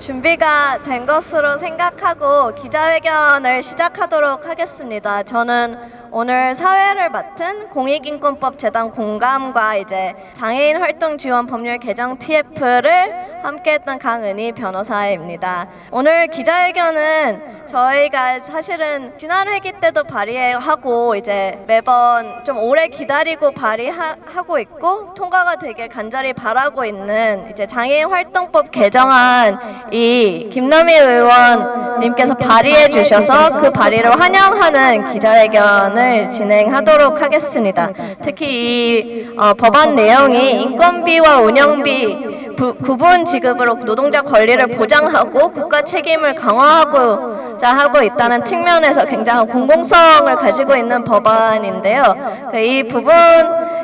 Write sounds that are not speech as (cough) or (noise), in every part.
준비가 된 것으로 생각하고 기자회견을 시작하도록 하겠습니다. 저는 오늘 사회를 맡은 공익인권법 재단 공감과 이제 장애인 활동 지원 법률 개정 TF를 함께했던 강은희 변호사입니다. 오늘 기자회견은 저희가 사실은 지난 회기 때도 발의하고 이제 매번 좀 오래 기다리고 발의하고 있고 통과가 되길 간절히 바라고 있는 이제 장애인 활동법 개정안 이 김남희 의원님께서 발의해 주셔서 그 발의를 환영하는 기자회견을 진행하도록 하겠습니다. 특히 이 어, 법안 내용이 인건비와 운영비 부- 구분 지급으로 노동자 권리를 보장하고 국가 책임을 강화하고자 하고 있다는 측면에서 굉장한 공공성을 가지고 있는 법안인데요. 그이 부분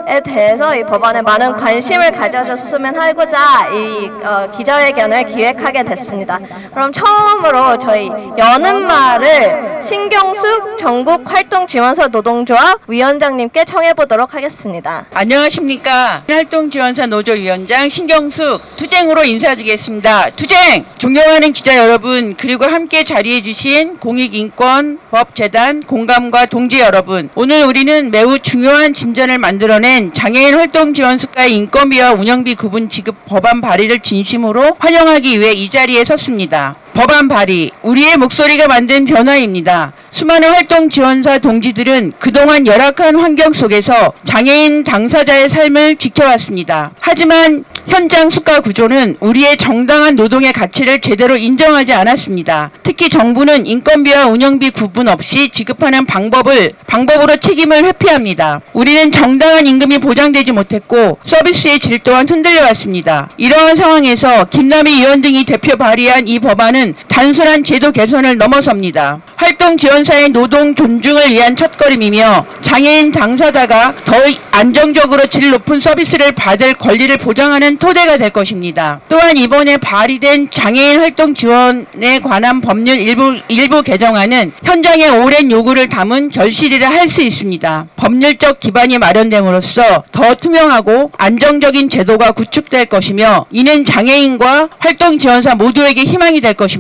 에 대해서 이 법안에 많은 관심을 가져줬으면 하고자 이 어, 기자회견을 기획하게 됐습니다. 그럼 처음으로 저희 여는 말을 신경숙 전국 활동 지원사 노동조합 위원장님께 청해 보도록 하겠습니다. 안녕하십니까. 활동지원사 노조위원장 신경숙 투쟁으로 인사드리겠습니다. 투쟁! 존경하는 기자 여러분, 그리고 함께 자리해주신 공익인권 법재단 공감과 동지 여러분, 오늘 우리는 매우 중요한 진전을 만들어낸 장애인 활동 지원 수가의 인건비와 운영비 구분 지급 법안 발의를 진심으로 환영하기 위해 이 자리에 섰습니다. 법안 발의, 우리의 목소리가 만든 변화입니다. 수많은 활동 지원사 동지들은 그동안 열악한 환경 속에서 장애인 당사자의 삶을 지켜왔습니다. 하지만 현장 수가 구조는 우리의 정당한 노동의 가치를 제대로 인정하지 않았습니다. 특히 정부는 인건비와 운영비 구분 없이 지급하는 방법을 방법으로 책임을 회피합니다. 우리는 정당한 임금이 보장되지 못했고 서비스의 질 또한 흔들려 왔습니다. 이러한 상황에서 김남희 의원 등이 대표 발의한 이 법안은 단순한 제도 개선을 넘어섭니다. 활동 지원사의 노동 존중을 위한 첫걸음이며 장애인 당사자가 더 안정적으로 질 높은 서비스를 받을 권리를 보장하는 토대가 될 것입니다. 또한 이번에 발의된 장애인 활동 지원에 관한 법률 일부, 일부 개정안은 현장의 오랜 요구를 담은 결실이라 할 수 있습니다. 법률적 기반이 마련됨으로써 더 투명하고 안정적인 제도가 구축될 것이며 이는 장애인과 활동 지원사 모두에게 희망이 될 것입니다.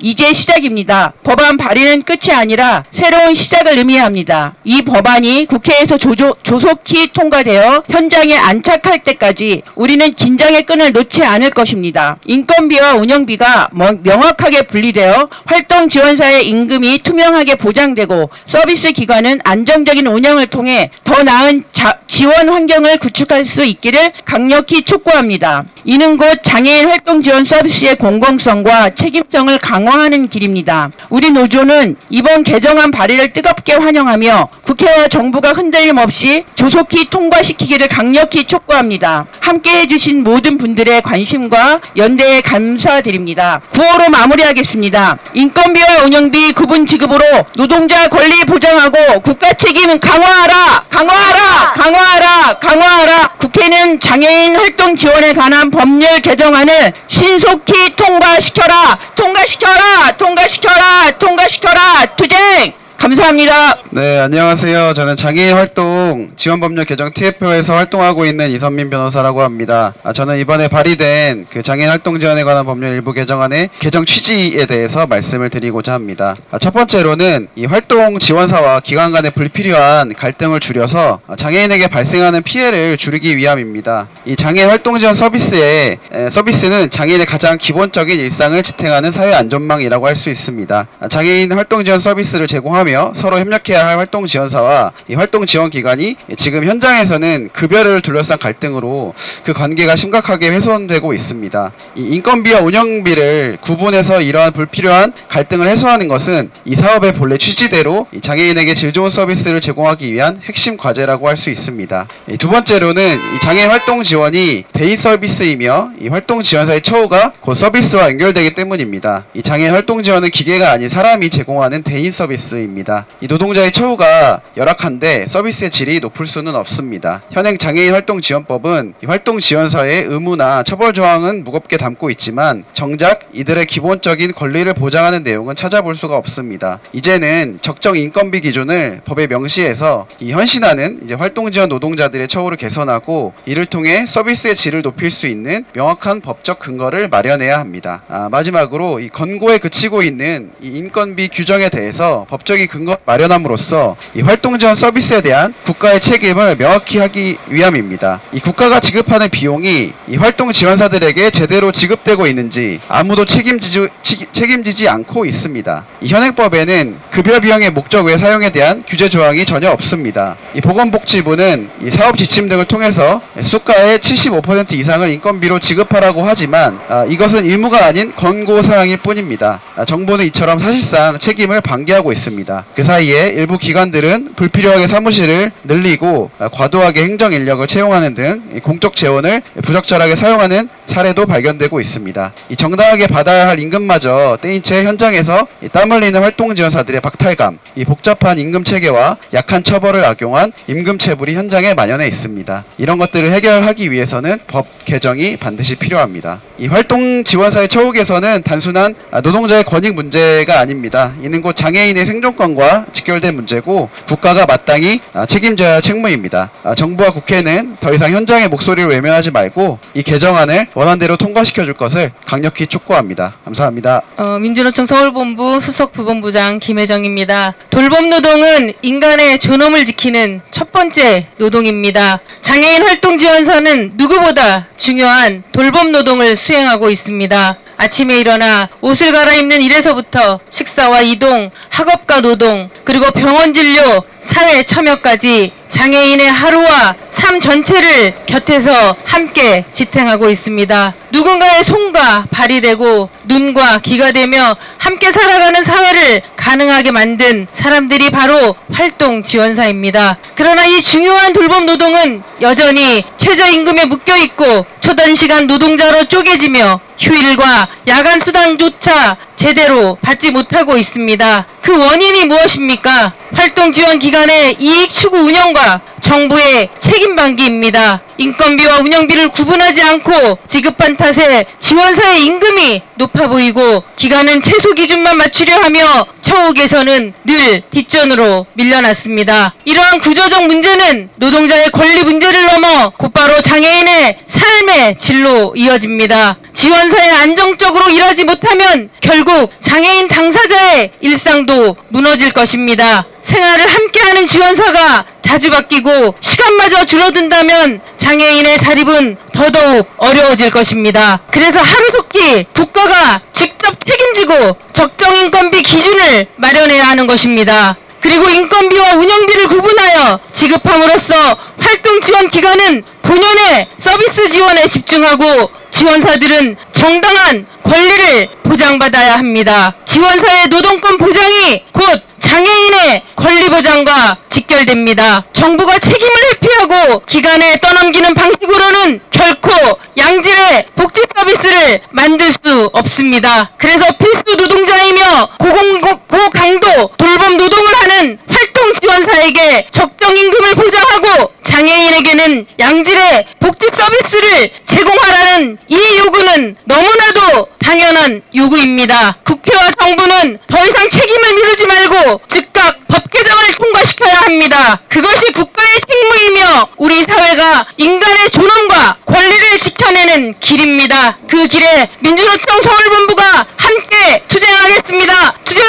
이제 시작입니다. 법안 발의는 끝이 아니라 새로운 시작을 의미합니다. 이 법안이 국회에서 조조, 조속히 통과되어 현장에 안착할 때까지 우리는 긴장의 끈을 놓지 않을 것입니다. 인건비와 운영비가 뭐- 명확하게 분리되어 활동 지원사의 임금이 투명하게 보장되고 서비스 기관은 안정적인 운영을 통해 더 나은 자- 지원 환경을 구축할 수 있기를 강력히 촉구합니다. 이는 곧 장애인 활동 지원 서비스의 공공성과 책임 성을 강화하는 길입니다. 우리 노조는 이번 개정안 발의를 뜨겁게 환영하며 국회와 정부가 흔들림 없이 조속히 통과시키기를 강력히 촉구합니다. 함께 해 주신 모든 분들의 관심과 연대에 감사드립니다. 구호로 마무리하겠습니다. 인건비와 운영비 구분 지급으로 노동자 권리 보장하고 국가 책임 강화하라! 강화하라! 강화하라! 강화하라! 국회는 장애인 활동 지원에 관한 법률 개정안을 신속히 통과시켜라! 통과시켜라! 통과시켜라! 통과시켜라! 투쟁! 감사합니다. 네, 안녕하세요. 저는 장애인 활동 지원법률 개정 TF에서 활동하고 있는 이선민 변호사라고 합니다. 아, 저는 이번에 발의된 그 장애인 활동 지원에 관한 법률 일부 개정안의 개정 취지에 대해서 말씀을 드리고자 합니다. 아, 첫 번째로는 이 활동 지원사와 기관 간의 불필요한 갈등을 줄여서 아, 장애인에게 발생하는 피해를 줄이기 위함입니다. 이 장애인 활동 지원 서비스의 에, 서비스는 장애인의 가장 기본적인 일상을 지탱하는 사회 안전망이라고 할 수 있습니다. 아, 장애인 활동 지원 서비스를 제공하며 서로 협력해야 할 활동 지원사와 이 활동 지원 기관이 지금 현장에서는 급여를 둘러싼 갈등으로 그 관계가 심각하게 훼손되고 있습니다. 이 인건비와 운영비를 구분해서 이러한 불필요한 갈등을 해소하는 것은 이 사업의 본래 취지대로 이 장애인에게 질 좋은 서비스를 제공하기 위한 핵심 과제라고 할 수 있습니다. 이두 번째로는 이 장애인 활동 지원이 대인 서비스이며 이 활동 지원사의 처우가 곧 서비스와 연결되기 때문입니다. 이 장애인 활동 지원은 기계가 아닌 사람이 제공하는 대인 서비스입니다. 합니다. 이 노동자의 처우가 열악한데 서비스의 질이 높을 수는 없습니다. 현행 장애인 활동 지원법은 이 활동 지원서의 의무나 처벌 조항은 무겁게 담고 있지만 정작 이들의 기본적인 권리를 보장하는 내용은 찾아볼 수가 없습니다. 이제는 적정 인건비 기준을 법에 명시해서 이 헌신하는 이제 활동 지원 노동자들의 처우를 개선하고 이를 통해 서비스의 질을 높일 수 있는 명확한 법적 근거를 마련해야 합니다. 아, 마지막으로 이 권고에 그치고 있는 이 인건비 규정에 대해서 법적인 근거 마련함으로써 이 활동 지원 서비스에 대한 국가의 책임을 명확히 하기 위함입니다. 이 국가가 지급하는 비용이 이 활동 지원사들에게 제대로 지급되고 있는지 아무도 책임지지, 치- 책임지지 않고 있습니다. 이 현행법에는 급여 비용의 목적 외 사용에 대한 규제 조항이 전혀 없습니다. 이 보건복지부는 이 사업 지침 등을 통해서 수가의 75% 이상을 인건비로 지급하라고 하지만 아, 이것은 의무가 아닌 권고 사항일 뿐입니다. 아, 정부는 이처럼 사실상 책임을 방기하고 있습니다. 그 사이에 일부 기관들은 불필요하게 사무실을 늘리고 아, 과도하게 행정 인력을 채용하는 등이 공적 재원을 부적절하게 사용하는 사례도 발견되고 있습니다. 이 정당하게 받아야 할 임금마저 떼인 채 현장에서 이땀 흘리는 활동 지원사들의 박탈감, 이 복잡한 임금 체계와 약한 처벌을 악용한 임금 체불이 현장에 만연해 있습니다. 이런 것들을 해결하기 위해서는 법 개정이 반드시 필요합니다. 이 활동 지원사의 처우 개선은 단순한 아, 노동자의 권익 문제가 아닙니다. 이는 곧 장애인의 생존 권과 직결된 문제고 국가가 마땅히 아, 책임져야 할 책무입니다. 아, 정부와 국회는 더 이상 현장의 목소리를 외면하지 말고 이 개정안을 원안대로 통과시켜 줄 것을 강력히 촉구합니다. 감사합니다. 어, 민주노총 서울본부 수석 부본부장 김혜정입니다. 돌봄 노동은 인간의 존엄을 지키는 첫 번째 노동입니다. 장애인 활동 지원사는 누구보다 중요한 돌봄 노동을 수행하고 있습니다. 아침에 일어나 옷을 갈아입는 일에서부터 식사와 이동, 학업과 노동, 그리고 병원 진료, 사회 참여까지 장애인의 하루와 삶 전체를 곁에서 함께 지탱하고 있습니다. 누군가의 손과 발이 되고 눈과 귀가 되며 함께 살아가는 사회를 가능하게 만든 사람들이 바로 활동 지원사입니다. 그러나 이 중요한 돌봄 노동은 여전히 최저임금에 묶여 있고 초단시간 노동자로 쪼개지며 휴일과 야간 수당조차 제대로 받지 못하고 있습니다. 그 원인이 무엇입니까? 활동 지원 기관의 이익 추구 운영과 정부의 책임 방기입니다. 인건비와 운영비를 구분하지 않고 지급한 탓에 지원사의 임금이 높아 보이고 기관은 최소 기준만 맞추려 하며 처우 개선은 늘 뒷전으로 밀려났습니다. 이러한 구조적 문제는 노동자의 권리 문제를 넘어 곧바로 장애인의 삶의 질로 이어집니다. 지원사에 안정적으로 일하지 못하면 결국 장애인 당사자의 일상도 무너질 것입니다. 생활을 함께하는 지원사가 자주 바뀌고 시간마저 줄어든다면 장애인의 자립은 더더욱 어려워질 것입니다. 그래서 하루속히 국가가 직접 책임지고 적정 인건비 기준을 마련해야 하는 것입니다. 그리고 인건비와 운영비를 구분하여 지급함으로써 활동 지원 기관은 본연의 서비스 지원에 집중하고 지원사들은 정당한 권리를 보장받아야 합니다. 지원사의 노동권 보장이 곧 장애인의 권리 보장과 직결됩니다. 정부가 책임을 회피하고 기관에 떠넘기는 방식으로는 결코 양질의 복지 서비스를 만들 수 없습니다. 그래서 필수 노동자이며 고공 고강도 돌봄 노동을 하는 활동 지원사에게 적정 임금을 보장하고 장애인에게는 양질의 복지 서비스를 제공하라는 이 요구는 너무나도 당연한 요구입니다. 국회와 정부는 더 이상 책임을 미루지 말고 즉각 법 개정을 통과시켜야 합니다. 그것이 국가의 책무이며 우리 사회가 인간의 존엄과 권리를 지켜내는 길입니다. 그 길에 민주노총 서울본부가 함께 투쟁하겠습니다. 투쟁!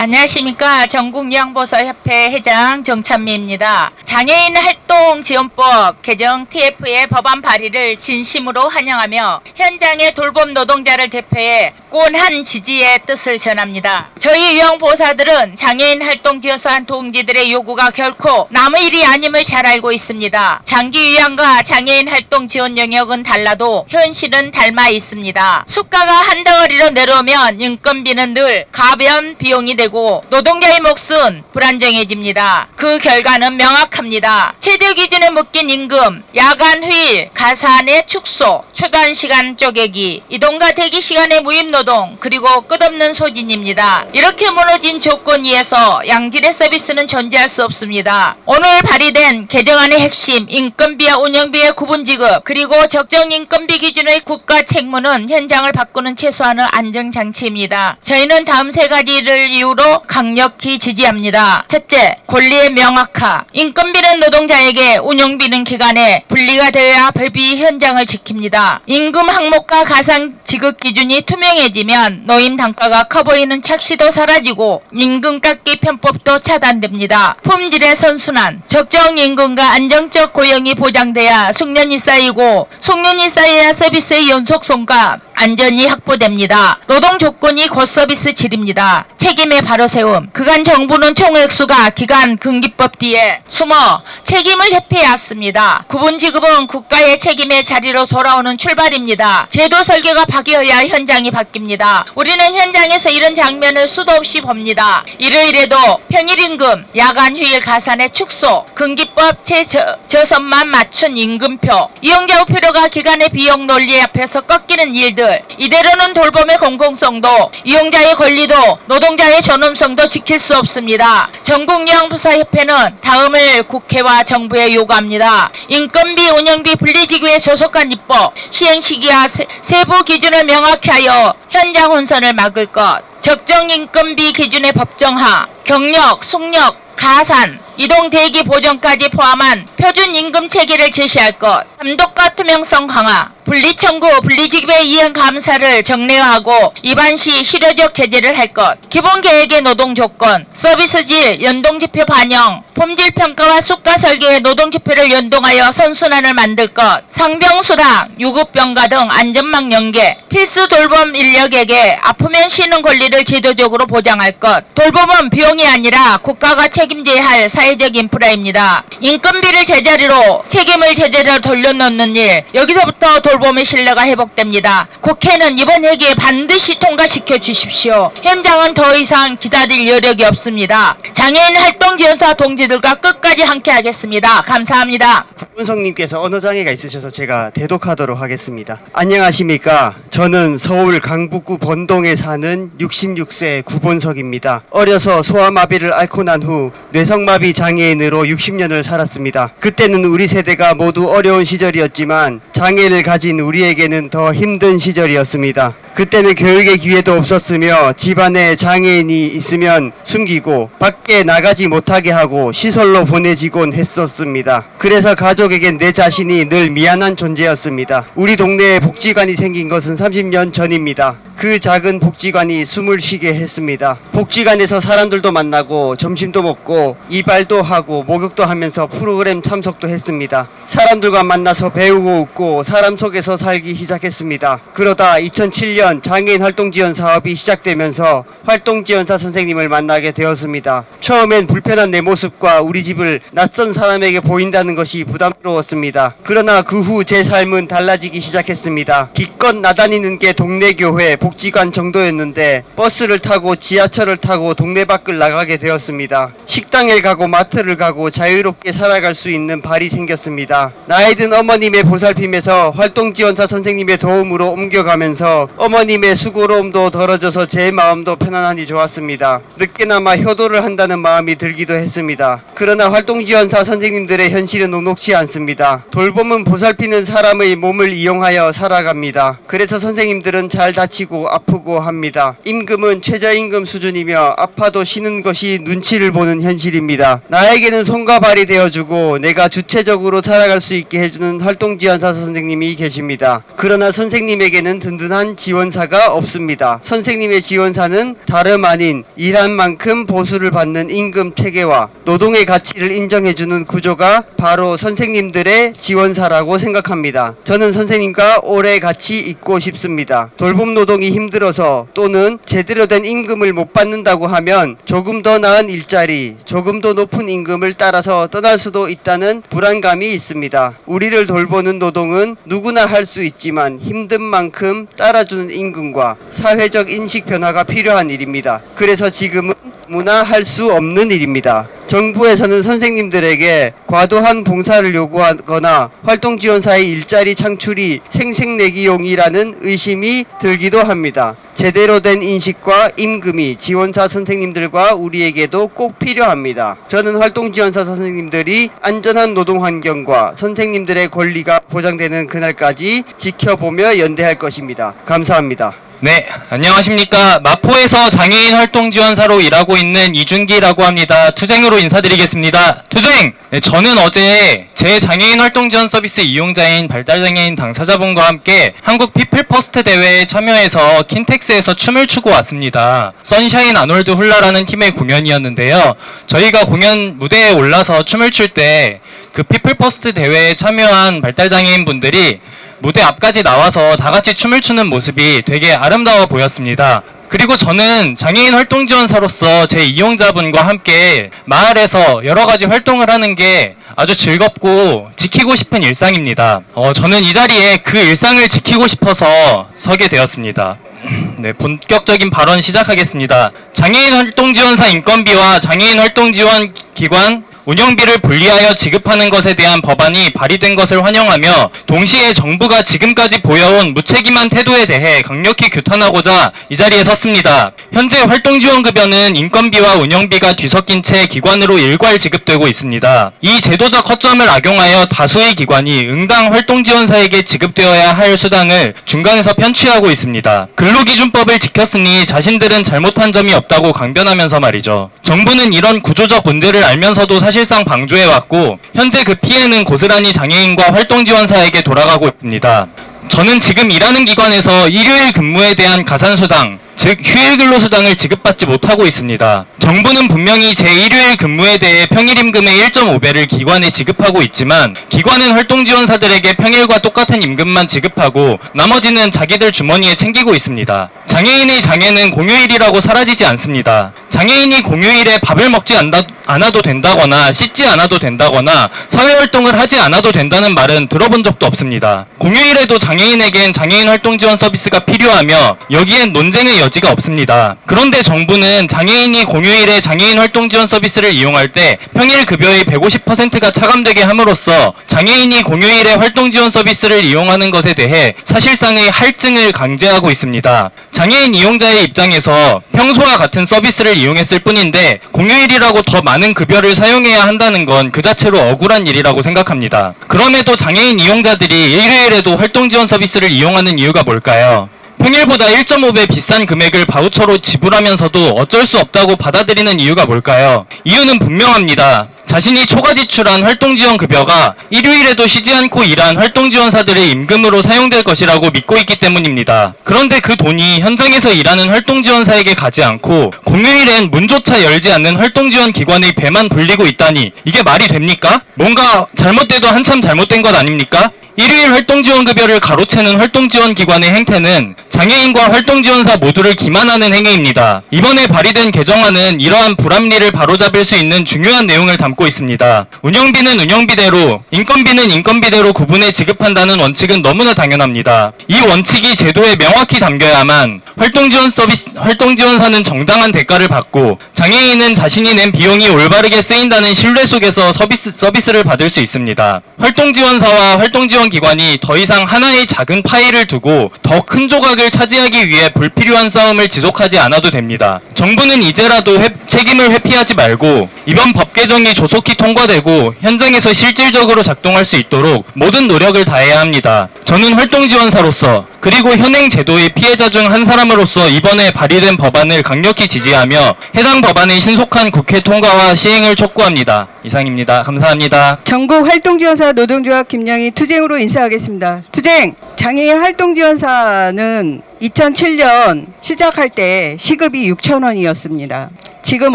안녕하십니까 전국요양보서협회 회장 정찬미입니다. 장애인 활동 지원법 개정 TF의 법안 발의를 진심으로 환영하며 현장의 돌봄 노동자를 대표해 꼰한 지지의 뜻을 전합니다. 저희 요양보사들은 장애인 활동 지원 사 동지들의 요구가 결코 남의 일이 아님을 잘 알고 있습니다. 장기 요양과 장애인 활동 지원 영역은 달라도 현실은 닮아 있습니다. 수가가 한 덩어리로 내려오면 인건비는 늘 가변 비용이 되고 노동자의 몫은 불안정해집니다. 그 결과는 명확합니다. 최저 기준에 묶인 임금, 야간 휴일, 가사안의 축소, 초단 시간 쪼개기, 이동과 대기 시간의 무임 노동, 그리고 끝없는 소진입니다. 이렇게 무너진 조건 위에서 양질의 서비스는 존재할 수 없습니다. 오늘 발의된 개정안의 핵심 인건비와 운영비의 구분 지급 그리고 적정 인건비 기준의 국가 책무는 현장을 바꾸는 최소한의 안정 장치입니다. 저희는 다음 세 가지를 이유로 강력히 지지합니다. 첫째, 권리의 명확화. 인건비는 노동자에게 운영비는 기간에 분리가 되어야 법이 현장을 지킵니다. 임금 항목과 가상 지급 기준이 투명해지면 노임 단가가 커 보이는 착시도 사라지고 임금 깎기 편법도 차단됩니다. 품질의 선순환, 적정 임금과 안정적 고용이 보장돼야 숙련이 쌓이고 숙련이 쌓여야 서비스의 연속성과 안전이 확보됩니다. 노동 조건이 곧 서비스 질입니다. 책임의 바로 세움. 그간 정부는 총액수가 기간 금기법 뒤에 숨어 책임을 회피해왔습니다. 구분 지급은 국가의 책임의 자리로 돌아오는 출발입니다. 제도 설계가 바뀌어야 현장이 바뀝니다. 우리는 현장에서 이런 장면을 수도 없이 봅니다. 일요일에도 평일임금, 야간 휴일 가산의 축소, 금기법 최저선만 맞춘 임금표, 이용자 우표료가 기간의 비용 논리 앞에서 꺾이는 일들, 이대로는 돌봄의 공공성도, 이용자의 권리도, 노동자의 존엄성도 지킬 수 없습니다. 전국요양부사협회는 다음을 국회와 정부에 요구합니다. 인건비, 운영비, 분리지구의 소속한 입법, 시행 시기와 세, 세부 기준을 명확히 하여 현장 혼선을 막을 것, 적정 인건비 기준의 법정화, 경력, 숙력, 가산, 이동 대기 보전까지 포함한 표준 임금 체계를 제시할 것, 감독과 투명성 강화, 분리 청구, 분리 지급의 이행 감사를 정례화하고 위반 시 실효적 제재를 할 것, 기본 계획의 노동 조건, 서비스 질, 연동 지표 반영, 품질 평가와 수가 설계의 노동 지표를 연동하여 선순환을 만들 것, 상병 수당, 유급 병가 등 안전망 연계, 필수 돌봄 인력에게 아프면 쉬는 권리를 제도적으로 보장할 것, 돌봄은 비용이 아니라 국가가 책 임져야 할 사회적 인프라입니다. 인건비를 제자리로 책임을 제대로 돌려놓는 일, 여기서부터 돌봄의 신뢰가 회복됩니다. 국회는 이번 회기에 반드시 통과시켜 주십시오. 현장은 더 이상 기다릴 여력이 없습니다. 장애인 활동 지원사 동지들과 끝까지 함께 하겠습니다. 감사합니다. 군성님께서 언어 장애가 있으셔서 제가 대독하도록 하겠습니다. 안녕하십니까. 저는 서울 강북구 본동에 사는 66세 구본석입니다. 어려서 소아마비를 앓고 난 후 뇌성마비 장애인으로 60년을 살았습니다. 그때는 우리 세대가 모두 어려운 시절이었지만 장애를 가진 우리에게는 더 힘든 시절이었습니다. 그때는 교육의 기회도 없었으며 집안에 장애인이 있으면 숨기고 밖에 나가지 못하게 하고 시설로 보내지곤 했었습니다. 그래서 가족에겐 내 자신이 늘 미안한 존재였습니다. 우리 동네에 복지관이 생긴 것은 30년 전입니다. 그 작은 복지관이 숨을 쉬게 했습니다. 복지관에서 사람들도 만나고 점심도 먹고 이발도 하고 목욕도 하면서 프로그램 참석도 했습니다. 사람들과 만나서 배우고 웃고 사람 속에서 살기 시작했습니다. 그러다 2007년 장애인 활동 지원 사업이 시작되면서 활동 지원사 선생님을 만나게 되었습니다. 처음엔 불편한 내 모습과 우리 집을 낯선 사람에게 보인다는 것이 부담스러웠습니다. 그러나 그 후 제 삶은 달라지기 시작했습니다. 기껏 나다니는 게 동네 교회, 복지관 정도였는데 버스를 타고 지하철을 타고 동네 밖을 나가게 되었습니다. 식당에 가고 마트를 가고 자유롭게 살아갈 수 있는 발이 생겼습니다. 나이 든 어머님의 보살핌에서 활동지원사 선생님의 도움으로 옮겨가면서 어머님의 수고로움도 덜어져서 제 마음도 편안하니 좋았습니다. 늦게나마 효도를 한다는 마음이 들기도 했습니다. 그러나 활동지원사 선생님들의 현실은 녹록지 않습니다. 돌봄은 보살피는 사람의 몸을 이용하여 살아갑니다. 그래서 선생님들은 잘 다치고 아프고 합니다. 임금은 최저임금 수준이며 아파도 쉬는 것이 눈치를 보는 현실입니다. 나에게는 손과 발이 되어주고 내가 주체적으로 살아갈 수 있게 해주는 활동지원사 선생님이 계십니다. 그러나 선생님에게는 든든한 지원사가 없습니다. 선생님의 지원사는 다름 아닌 일한 만큼 보수를 받는 임금 체계와 노동의 가치를 인정해주는 구조가 바로 선생님들의 지원사라고 생각합니다. 저는 선생님과 오래 같이 있고 싶습니다. 돌봄 노동이 힘들어서 또는 제대로 된 임금을 못 받는다고 하면 조금 더 나은 일자리, 조금 더 높은 임금을 따라서 떠날 수도 있다는 불안감이 있습니다. 우리를 돌보는 노동은 누구나 할 수 있지만 힘든 만큼 따라주는 임금과 사회적 인식 변화가 필요한 일입니다. 그래서 지금은 무나 할 수 없는 일입니다. 정부에서는 선생님들에게 과도한 봉사를 요구하거나 활동 지원사의 일자리 창출이 생색내기용이라는 의심이 들기도 합니다. 제대로 된 인식과 임금이 지원사 선생님들과 우리에게도 꼭 필요 합니다. 저는 활동 지원사 선생님들이 안전한 노동 환경과 선생님들의 권리가 보장되는 그날까지 지켜보며 연대할 것입니다. 감사합니다. 네, 안녕하십니까. 마포에서 장애인 활동 지원사로 일하고 있는 이준기라고 합니다. 투쟁으로 인사드리겠습니다. 투쟁! 네, 저는 어제 제 장애인 활동 지원 서비스 이용자인 발달장애인 당사자분과 함께 한국 피플 퍼스트 대회에 참여해서 킨텍스에서 춤을 추고 왔습니다. 선샤인 아놀드 훌라라는 팀의 공연이었는데요. 저희가 공연 무대에 올라서 춤을 출 때 그 피플 퍼스트 대회에 참여한 발달장애인 분들이 무대 앞까지 나와서 다 같이 춤을 추는 모습이 되게 아름다워 보였습니다. 그리고 저는 장애인 활동 지원사로서 제 이용자분과 함께 마을에서 여러 가지 활동을 하는 게 아주 즐겁고 지키고 싶은 일상입니다. 어, 저는 이 자리에 그 일상을 지키고 싶어서 서게 되었습니다. (clears throat) 네, 본격적인 발언 시작하겠습니다. 장애인 활동 지원사 인건비와 장애인 활동 지원 기관 운영비를 분리하여 지급하는 것에 대한 법안이 발의된 것을 환영하며 동시에 정부가 지금까지 보여온 무책임한 태도에 대해 강력히 규탄하고자 이 자리에 섰습니다. 현재 활동지원급여는 인건비와 운영비가 뒤섞인 채 기관으로 일괄 지급되고 있습니다. 이 제도적 허점을 악용하여 다수의 기관이 응당 활동지원사에게 지급되어야 할 수당을 중간에서 편취하고 있습니다. 근로기준법을 지켰으니 자신들은 잘못한 점이 없다고 강변하면서 말이죠. 정부는 이런 구조적 문제를 알면서도 사실 상 방조해왔고 현재 그 피해는 고스란히 장애인과 활동지원사에게 돌아가고 있습니다. 저는 지금 일하는 기관에서 일요일 근무에 대한 가산수당, 즉 휴일 근로수당을 지급받지 못하고 있습니다. 정부는 분명히 제 일요일 근무에 대해 평일 임금의 1.5배를 기관에 지급하고 있지만 기관은 활동 지원사들에게 평일과 똑같은 임금만 지급하고 나머지는 자기들 주머니에 챙기고 있습니다. 장애인의 장애는 공휴일이라고 사라지지 않습니다. 장애인이 공휴일에 밥을 먹지 않다, 않아도 된다거나 씻지 않아도 된다거나 사회활동을 하지 않아도 된다는 말은 들어본 적도 없습니다. 공휴일에도 장애인에겐 장애인 활동 지원 서비스가 필요하며 여기엔 논쟁의 여 지가 없습니다. 그런데 정부는 장애인이 공휴일에 장애인 활동 지원 서비스를 이용할 때 평일 급여의 150%가 차감되게 함으로써 장애인이 공휴일에 활동 지원 서비스를 이용하는 것에 대해 사실상의 할증을 강제하고 있습니다. 장애인 이용자의 입장에서 평소와 같은 서비스를 이용했을 뿐인데 공휴일이라고 더 많은 급여를 사용해야 한다는 건 그 자체로 억울한 일이라고 생각합니다. 그럼에도 장애인 이용자들이 일요일에도 활동 지원 서비스를 이용하는 이유가 뭘까요? 평일보다 1.5배 비싼 금액을 바우처로 지불하면서도 어쩔 수 없다고 받아들이는 이유가 뭘까요? 이유는 분명합니다. 자신이 초과 지출한 활동지원 급여가 일요일에도 쉬지 않고 일한 활동지원사들의 임금으로 사용될 것이라고 믿고 있기 때문입니다. 그런데 그 돈이 현장에서 일하는 활동지원사에게 가지 않고 공휴일엔 문조차 열지 않는 활동지원 기관의 배만 불리고 있다니 이게 말이 됩니까? 뭔가 잘못돼도 한참 잘못된 것 아닙니까? 일요일 활동지원급여를 가로채는 활동지원기관의 행태는 장애인과 활동지원사 모두를 기만하는 행위입니다. 이번에 발의된 개정안은 이러한 불합리를 바로잡을 수 있는 중요한 내용을 담고 있습니다. 운영비는 운영비대로, 인건비는 인건비대로 구분해 지급한다는 원칙은 너무나 당연합니다. 이 원칙이 제도에 명확히 담겨야만 활동지원 서비스, 활동지원사는 정당한 대가를 받고 장애인은 자신이 낸 비용이 올바르게 쓰인다는 신뢰 속에서 서비스, 서비스를 받을 수 있습니다. 활동지원사와 활동지원기관이 더 이상 하나의 작은 파일을 두고 더 큰 조각을 차지하기 위해 불필요한 싸움을 지속하지 않아도 됩니다. 정부는 이제라도 회- 책임을 회피하지 말고 이번 법 개정이 조 속히 통과되고 현장에서 실질적으로 작동할 수 있도록 모든 노력을 다해야 합니다. 저는 활동 지원사로서 그리고 현행 제도의 피해자 중 한 사람으로서 이번에 발의된 법안을 강력히 지지하며 해당 법안의 신속한 국회 통과와 시행을 촉구합니다. 이상입니다. 감사합니다. 전국 활동지원사 노동조합 김양희 투쟁으로 인사하겠습니다. 투쟁! 장애인 활동지원사는 2007년 시작할 때 시급이 6천 원이었습니다. 지금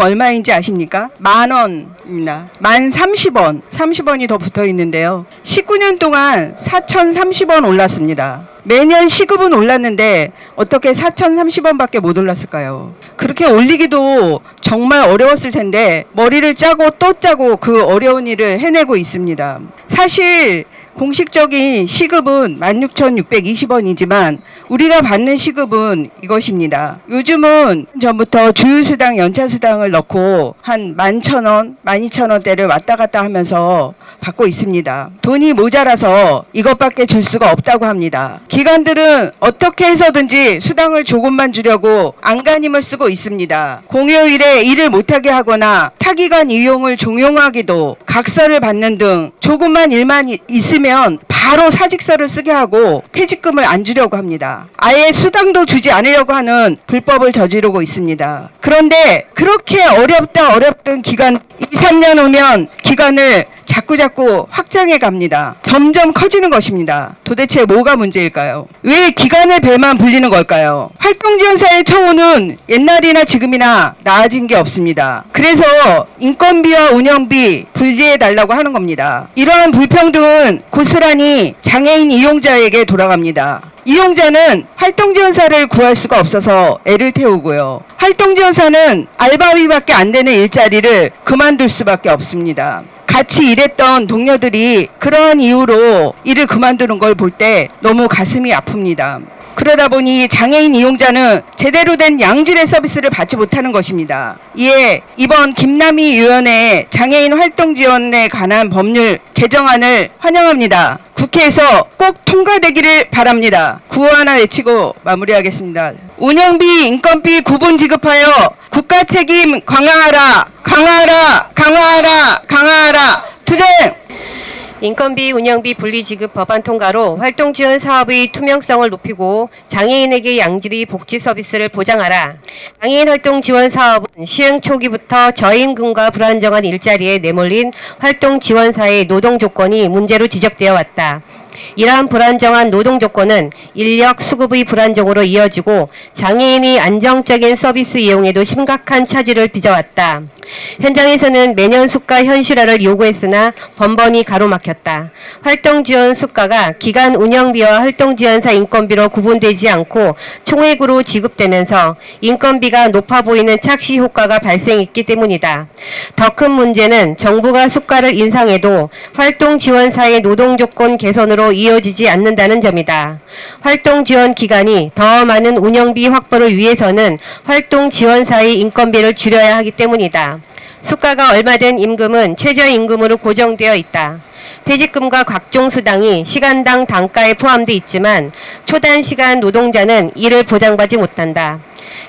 얼마인지 아십니까? 만 원입니다. 만 30원, 30원이 더 붙어 있는데요. 19년 동안 4,030원 올랐습니다. 매년 시급은 올랐는데 어떻게 4,030원밖에 못 올랐을까요? 그렇게 올리기도 정말 어려웠을 텐데 머리를 짜고 또 짜고 그 어려운 일을 해내고 있습니다. 사실 공식적인 시급은 16,620원이지만 우리가 받는 시급은 이것입니다. 요즘은 전부터 주유수당, 연차수당을 넣고 한 11,000원, 12,000원대를 왔다 갔다 하면서 받고 있습니다. 돈이 모자라서 이것밖에 줄 수가 없다고 합니다. 기관들은 어떻게 해서든지 수당을 조금만 주려고 안간힘을 쓰고 있습니다. 공휴일에 일을 못하게 하거나 타기관 이용을 종용하기도 각서를 받는 등 조금만 일만 이- 있으면 바로 사직서를 쓰게 하고 퇴직금을 안 주려고 합니다. 아예 수당도 주지 않으려고 하는 불법을 저지르고 있습니다. 그런데 그렇게 어렵다 어렵던 기간 2, 3년 후면 기간을 자꾸자꾸 확장해 갑니다. 점점 커지는 것입니다. 도대체 뭐가 문제일까요? 왜 기간의 배만 불리는 걸까요? 활동지원사의 처우는 옛날이나 지금이나 나아진 게 없습니다. 그래서 인건비와 운영비 분리해 달라고 하는 겁니다. 이러한 불평등은 고스란히 장애인 이용자에게 돌아갑니다. 이용자는 활동지원사를 구할 수가 없어서 애를 태우고요. 활동지원사는 알바비밖에 안 되는 일자리를 그만둘 수밖에 없습니다. 같이 일했던 동료들이 그런 이유로 일을 그만두는 걸 볼 때 너무 가슴이 아픕니다. 그러다 보니 장애인 이용자는 제대로 된 양질의 서비스를 받지 못하는 것입니다. 이에 이번 김남희 의원의 장애인 활동 지원에 관한 법률 개정안을 환영합니다. 국회에서 꼭 통과되기를 바랍니다. 구호 하나 외치고 마무리하겠습니다. 운영비, 인건비 구분 지급하여 국가 책임 강화하라, 강화하라, 강화하라, 강화하라. 투쟁! 인건비, 운영비 분리 지급 법안 통과로 활동 지원 사업의 투명성을 높이고 장애인에게 양질의 복지 서비스를 보장하라. 장애인 활동 지원 사업은 시행 초기부터 저임금과 불안정한 일자리에 내몰린 활동 지원사의 노동 조건이 문제로 지적되어 왔다. 이러한 불안정한 노동 조건은 인력 수급의 불안정으로 이어지고 장애인이 안정적인 서비스 이용에도 심각한 차질을 빚어왔다. 현장에서는 매년 수가 현실화를 요구했으나 번번이 가로막혔다. 활동 지원 수가가 기간 운영비와 활동 지원사 인건비로 구분되지 않고 총액으로 지급되면서 인건비가 높아 보이는 착시 효과가 발생했기 때문이다. 더 큰 문제는 정부가 수가를 인상해도 활동 지원사의 노동 조건 개선으로 이어지지 않는다는 점이다. 활동 지원 기간이 더 많은 운영비 확보를 위해서는 활동 지원사의 인건비를 줄여야 하기 때문이다. 수가가 얼마 된 임금은 최저임금으로 고정되어 있다. 퇴직금과 각종 수당이 시간당 단가에 포함돼 있지만 초단 시간 노동자는 이를 보장받지 못한다.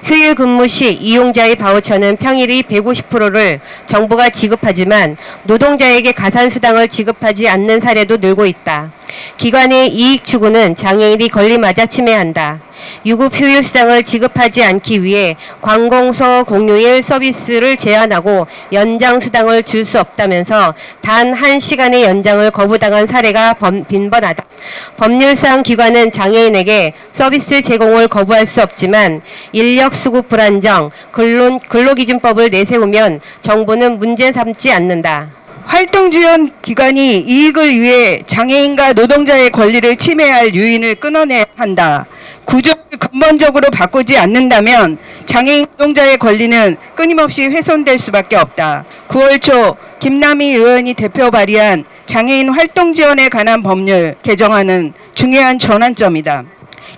휴일 근무 시 이용자의 바우처는 평일의 150%를 정부가 지급하지만 노동자에게 가산 수당을 지급하지 않는 사례도 늘고 있다. 기관의 이익 추구는 장애인이 권리마저 침해한다. 유급 휴일 수당을 지급하지 않기 위해 관공서 공휴일 서비스를 제한하고 연장 수당을 줄 수 없다면서 단 한 시간의 연장을 거부당한 사례가 범- 빈번하다. 법률상 기관은 장애인에게 서비스 제공을 거부할 수 없지만 인력 수급 불안정, 근로, 근로기준법을 내세우면 정부는 문제 삼지 않는다. 활동 지원 기관이 이익을 위해 장애인과 노동자의 권리를 침해할 유인을 끊어내야 한다. 구조를 근본적으로 바꾸지 않는다면 장애인 노동자의 권리는 끊임없이 훼손될 수밖에 없다. 9월 초 김남희 의원이 대표 발의한 장애인 활동 지원에 관한 법률 개정안은 중요한 전환점이다.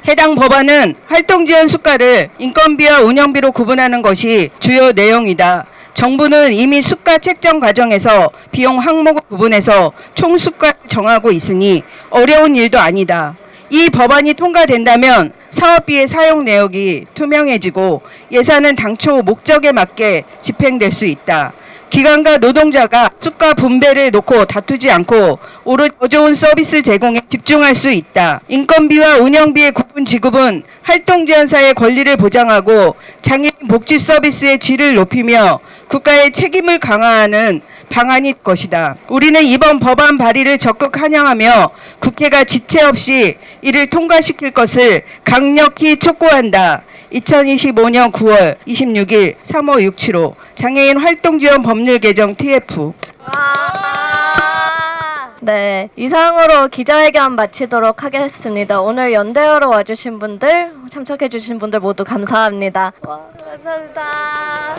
해당 법안은 활동 지원 수가를 인건비와 운영비로 구분하는 것이 주요 내용이다. 정부는 이미 수가 책정 과정에서 비용 항목을 구분해서 총 수가를 정하고 있으니 어려운 일도 아니다. 이 법안이 통과된다면 사업비의 사용 내역이 투명해지고 예산은 당초 목적에 맞게 집행될 수 있다. 기관과 노동자가 수가 분배를 놓고 다투지 않고 오로지 더 좋은 서비스 제공에 집중할 수 있다. 인건비와 운영비의 구분 지급은 활동지원사의 권리를 보장하고 장애인 복지 서비스의 질을 높이며 국가의 책임을 강화하는 방안일 것이다. 우리는 이번 법안 발의를 적극 환영하며 국회가 지체 없이 이를 통과시킬 것을 강력히 촉구한다. 2025년 9월 26일 35675 장애인 활동 지원 법률 개정 TF 네, 이상으로 기자회견 마치도록 하겠습니다. 오늘 연대하러 와주신 분들, 참석해주신 분들 모두 감사합니다. 감사합니다.